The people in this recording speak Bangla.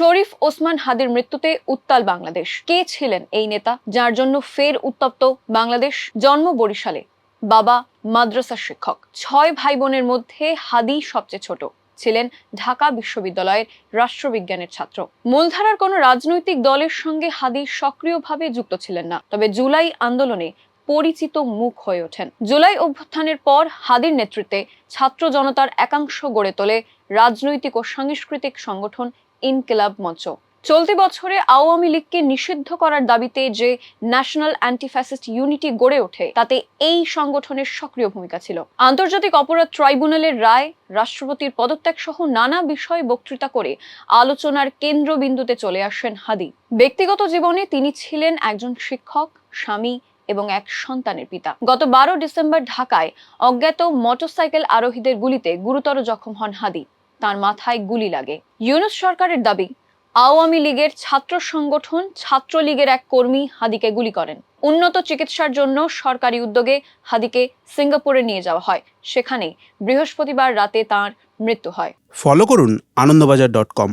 শরীফ ওসমান হাদির মৃত্যুতে উত্তাল বাংলাদেশ। কে ছিলেন এই নেতা যার জন্য ফের উত্তপ্ত বাংলাদেশ? জন্ম বরিশালে। বাবা মাদ্রাসা শিক্ষক। ছয় ভাই বোনের মধ্যে হাদি সবচেয়ে ছোট। ছিলেন ঢাকা বিশ্ববিদ্যালয়ের রাষ্ট্রবিজ্ঞানের ছাত্র। মূলধারার কোনো রাজনৈতিক দলের সঙ্গে হাদি সক্রিয়ভাবে যুক্ত ছিলেন না। তবে জুলাই আন্দোলনে পরিচিত মুখ হয়ে ওঠেন। জুলাই অভ্যুত্থানের পর হাদির নেতৃত্বে ছাত্র জনতার একাংশ গড়ে তোলে রাজনৈতিক ও সাংস্কৃতিক সংগঠন ইনকিলাব মঞ্চ। চলতি বছরে আওয়ামী লীগকে নিষিদ্ধ করার দাবিতে যে ন্যাশনাল অ্যান্টিফ্যাসিস্ট ইউনিটি গড়ে ওঠে, তাতে এই সংগঠনের সক্রিয় ভূমিকা ছিল। আন্তর্জাতিক অপরাধ ট্রাইব্যুনালের রায়, রাষ্ট্রপতির পদত্যাগ সহ নানা বিষয়ে বক্তৃতা করে আলোচনার কেন্দ্রবিন্দুতে চলে আসেন হাদি। ব্যক্তিগত জীবনে তিনি ছিলেন একজন শিক্ষক, স্বামী এবং এক সন্তানের পিতা। গত বারো ডিসেম্বর ঢাকায় অজ্ঞাত মোটরসাইকেল আরোহীদের গুলিতে গুরুতর জখম হন হাদি। তার মাথায় গুলি লাগে। ইউনুস সরকারের দাবি, আওয়ামী লীগের ছাত্র সংগঠন ছাত্রলীগের এক কর্মী হাদিকে গুলি করেন। উন্নত চিকিৎসার জন্য সরকারি উদ্যোগে হাদিকে সিঙ্গাপুরে নিয়ে যাওয়া হয়। সেখানে বৃহস্পতিবার রাতে তার মৃত্যু হয়। ফলো করুন আনন্দবাজার ডট কম।